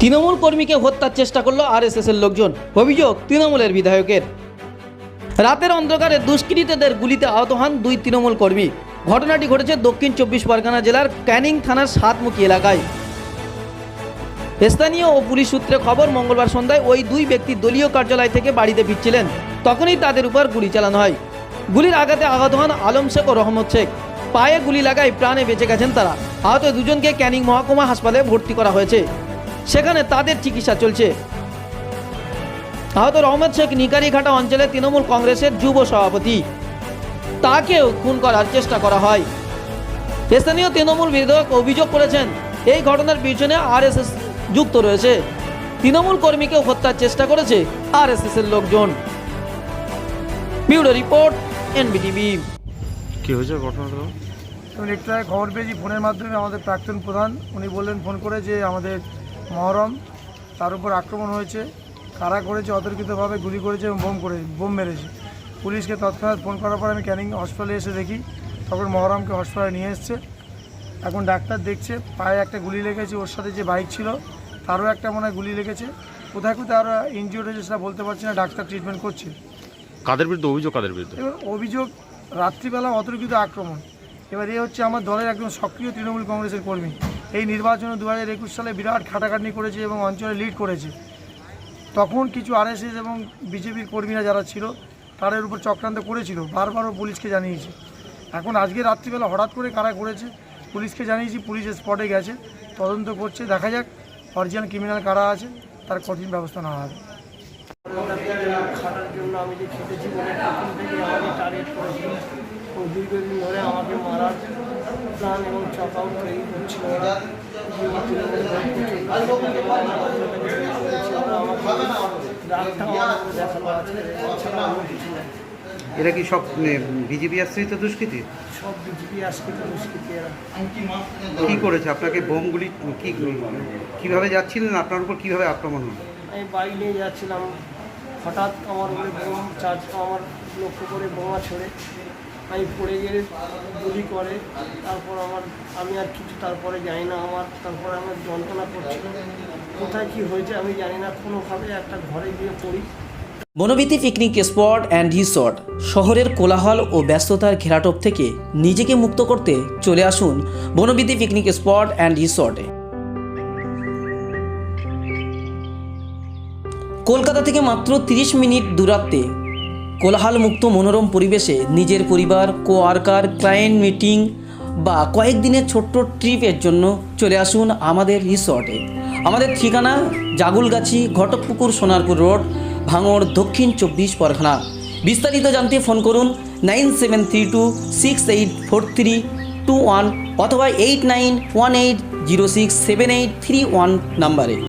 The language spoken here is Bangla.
তৃণমূল কর্মীকে হত্যার চেষ্টা করল আরএসএসের লোকজন। অভিযোগ, তৃণমূলের বিধায়কের। রাতের অন্ধকারে দুষ্কৃতীদের গুলিতে আহত হন দুই তৃণমূল কর্মী। ঘটনাটি ঘটেছে দক্ষিণ চব্বিশ পরগনা জেলার ক্যানিং থানার সাতমুখী এলাকায়। স্থানীয় ও পুলিশ সূত্রে খবর, মঙ্গলবার সন্ধ্যায় ওই দুই ব্যক্তি দলীয় কার্যালয় থেকে বাড়িতে ফিরছিলেন। তখনই তাদের উপর গুলি চালানো হয়। গুলির আঘাতে আহত হন আলম শেখ ও রহমত শেখ। পায়ে গুলি লাগায় প্রাণে বেঁচে গেছেন তারা। আহত দুজনকে ক্যানিং মহকুমা হাসপাতালে ভর্তি করা হয়েছে। সেখানে তাদের চিকিৎসা চলছে। আহত রহমত শেখ নিকারিঘাটা অঞ্চলে তৃণমূল কংগ্রেসের যুব সভাপতি। তাকেও খুন করার চেষ্টা করা হয়। স্থানীয় তৃণমূল বিধায়ক অভিযোগ করেছেন এই ঘটনার পিছনে আরএসএস যুক্ত রয়েছে। তৃণমূল কর্মীকেও হত্যার চেষ্টা করেছে আরএসএস এর লোকজন। Bureau report NBTV. কি হয়েছে ঘটনাটা? একটু খবর পেয়েছি ফোনের মাধ্যমে আমাদের প্রাক্তন প্রধান। উনি বললেন ফোন করে যে আমাদের মহরম তার উপর আক্রমণ হয়েছে। কারা করেছে অতর্কিতভাবে গুলি করেছে এবং বোম করে বোম মেরেছে। পুলিশকে তৎক্ষণাৎ ফোন করার পর আমি ক্যানিং হসপিটালে এসে দেখি তখন মহরমকে হসপিটালে নিয়ে এসছে। এখন ডাক্তার দেখছে পায়ে একটা গুলি লেগেছে ওর সাথে যে বাইক ছিল তারও একটা মনে হয় গুলি লেগেছে। কোথায় কোথায় আরও ইনজিওর্ড হয়েছে সেটা বলতে পারছি না ডাক্তার ট্রিটমেন্ট করছে। কাদের বিরুদ্ধে? অভিযোগ কাদের বিরুদ্ধে? এবার অভিযোগ রাত্রিবেলা অতর্কিত আক্রমণ। এবার এ হচ্ছে আমার দলের একজন সক্রিয় তৃণমূল কংগ্রেসের কর্মী। এই নির্বাচনে দু হাজার একুশ সালে বিরাট খাটাখাটনি করেছে এবং অঞ্চলে লিড করেছে। তখন কিছু আরএসএস এবং বিজেপির কর্মীরা যারা ছিল, তাদের উপর চক্রান্ত করেছিল। বারবারও পুলিশকে জানিয়েছে। এখন আজকে রাত্রিবেলা হঠাৎ করে কারা করেছে, পুলিশকে জানিয়েছি, পুলিশ স্পটে গেছে, তদন্ত করছে, দেখা যাক অরিজিনাল ক্রিমিনাল কারা আছে, তার কঠিন ব্যবস্থা নেওয়া হবে। খাটার জন্য আমি যে খেটেছি করেছিল। ও দীর্ঘদিন ধরে আমাকে মারার প্ল্যান এবং চক আউট তৈরি করছিল ওরা এরা কি সব বিজেপি আশ্রিত দুষ্কৃতী? সব বিজেপি আজকে দুষ্কৃতি এরা। কি করেছে? আপনাকে বোমগুলি কি কীভাবে যাচ্ছিলেন? আপনার উপর কীভাবে আক্রমণ হলো? আমি বাইক নিয়ে যাচ্ছিলাম। হঠাৎ আমার উপরে বোম চার্জ আমার লক্ষ্য করে বোমা ছড়ে আমি পড়ে গেলে গুলি করে, তারপর আমার, আমি আর কিছু তারপরে জানি না আমার, তারপরে আমার যন্ত্রণা করছিল। কোথায় কি হয়েছে আমি জানি না, কোনোভাবে একটা ঘরে গিয়ে পড়ি। Bonobithi picnic spot and resort, শহরের কোলাহল ও ব্যস্ততার ঘেরাটোপ থেকে নিজেকে মুক্ত করতে চলে আসুন বনবিতি পিকনিক স্পট অ্যান্ড রিসর্টে। কলকাতা থেকে মাত্র 30 মিনিট দূরত্বে কোলাহলমুক্ত মনোরম পরিবেশে নিজের পরিবার কো ওয়ার্কার ক্লায়েন্ট মিটিং বা কয়েকদিনের ছোট্ট ট্রিপের জন্য চলে আসুন আমাদের রিসর্টে আমাদের ঠিকানা জাগুলগাছি, ঘটকপুকুর, সোনারপুর রোড ভাঙড়, দক্ষিণ চব্বিশ পরগনা। বিস্তারিত জানতে ফোন করুন nine seven three two six eight four three two one অথবা eight nine one eight zero six seven eight three one নাম্বারে।